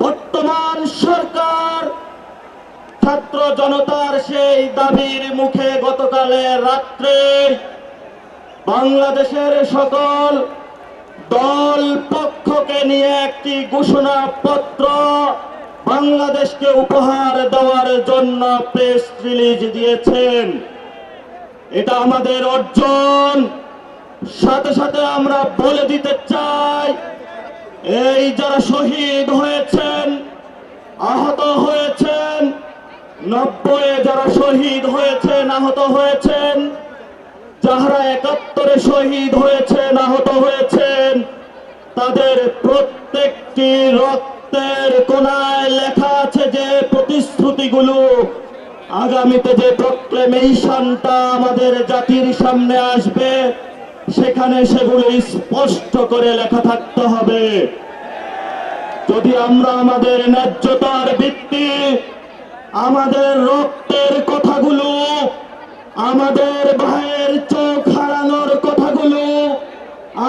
বর্তমান সরকার ছাত্র জনতার সেই দাবির মুখে গতকালে রাত্রে বাংলাদেশের সকল দল পক্ষকে নিয়ে একটি ঘোষণা পত্র বাংলাদেশকে উপহার দেওয়ার জন্য প্রেস রিলিজ দিয়েছেন। এটা আমাদের অর্জন। সাথে সাথে আমরা বলে দিতে চাই এই যারা শহীদ হয়েছেন, আহত হয়েছেন নব্বই যারা শহীদ হয়েছেন, আহত হয়েছেন, যাহারা একাত্তরে শহীদ হয়েছেন, আহত হয়েছেন, তাদের প্রত্যেকটি রক্তের কোনায় লেখা আছে যে প্রতিশ্রুতিগুলো। আগামীতে যে প্রক্লেমেশনটা আমাদের জাতির সামনে আসবে সেখানে সেগুলো স্পষ্ট করে লেখা থাকতে হবে। যদি আমরা আমাদের ন্যায্যতার ভিত্তি, আমাদের রক্তের কথাগুলো, আমাদের ভাইয়ের চোখ হারানোর কথাগুলো,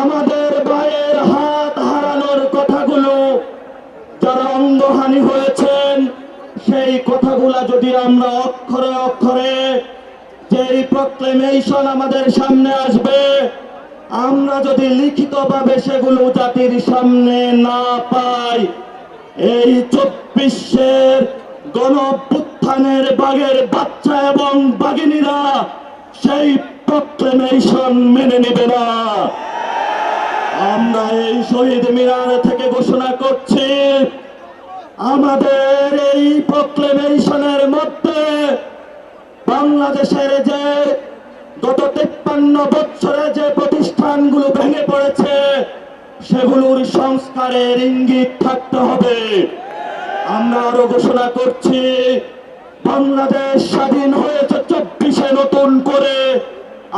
আমাদের ভাইয়ের হাত হারানোর কথাগুলো, যারা অঙ্গহানি হয়েছেন, সেই কথাগুলা যদি আমরা অক্ষরে অক্ষরে যেই প্রক্লেমেশন আমাদের সামনে আসবে আমরা যদি লিখিতভাবে সেগুলো জাতির সামনে না পাই, এই চব্বিশের গণপুত্থানের বাগের বাচ্চা এবং বাগিনীরা সেই প্রক্লেমেশন মেনে নেবে না। আমরা এই শহীদ মিনার থেকে ঘোষণা করছি, আমাদের এই প্রক্লেমেশনের মধ্যে বাংলাদেশের যে গত তেপ্পান্ন বছরে যে পড়েছে সেগুলোর সংস্কারের ইঙ্গিত থাকতে হবে। আমরা আরও ঘোষণা করছি, বাংলাদেশ স্বাধীন হয়েছে চব্বিশে নতুন করে।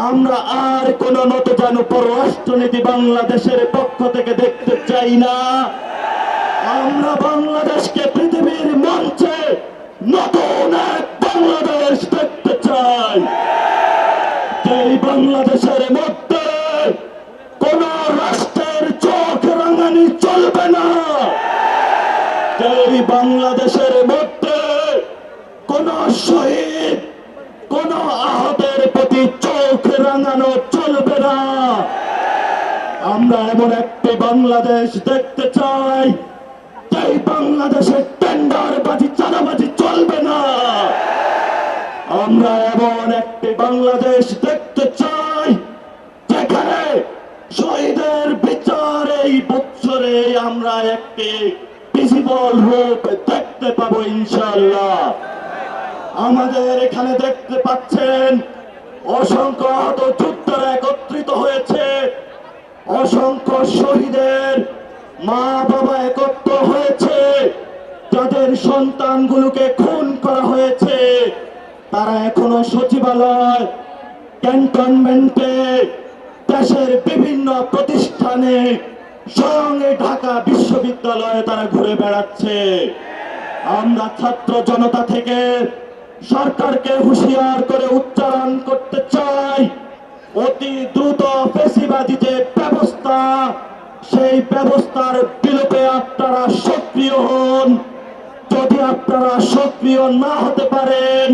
আমরা আর কোন নতজানু পররাষ্ট্রনীতি বাংলাদেশের পক্ষ থেকে দেখতে চাই না। আমরা বাংলাদেশকে পৃথিবীর মঞ্চে নতুন এক বাংলাদেশ দেখতে চাই। এই বাংলাদেশের মধ্যে রাঙানি চলবে না। বাংলাদেশের মধ্যে কোন শহীদ, কোন আহতের প্রতি চোখ রাঙানো চলবে না। আমরা এমন একটি বাংলাদেশ দেখতে চাই এই বাংলাদেশের টেন্ডার বাজি চাঁদাবাজি চলবে না। আমরা এমন একটি বাংলাদেশ দেখতে চাই শহীদের বিচার এই বছরে আমরা একটি ভিজিবল রূপ দেখতে পাবো ইনশাল্লাহ আমাদের এখানে দেখতে পাচ্ছেন, অসংখ্য আহত যোদ্ধারা একত্রিত হয়েছে। অসংখ্য শহীদের মা বাবা একত্র হয়েছে। যাদের সন্তানগুলোকে খুন করা হয়েছে, তারা এখনও সচিবালয়, ক্যান্টনমেন্টে দেশের বিভিন্ন প্রতিষ্ঠানে স্বয়ং ঢাকা বিশ্ববিদ্যালয়ে তারা ঘুরে বেড়াচ্ছে। আমরা ছাত্র জনতা থেকে সরকারকে হুঁশিয়ার করে উচ্চারণ করতে চাই। অতি দ্রুত ফেসিবাদী যে ব্যবস্থা, সেই ব্যবস্থার বিলোপে আপনারা সক্রিয় হন। যদি আপনারা সক্রিয় না হতে পারেন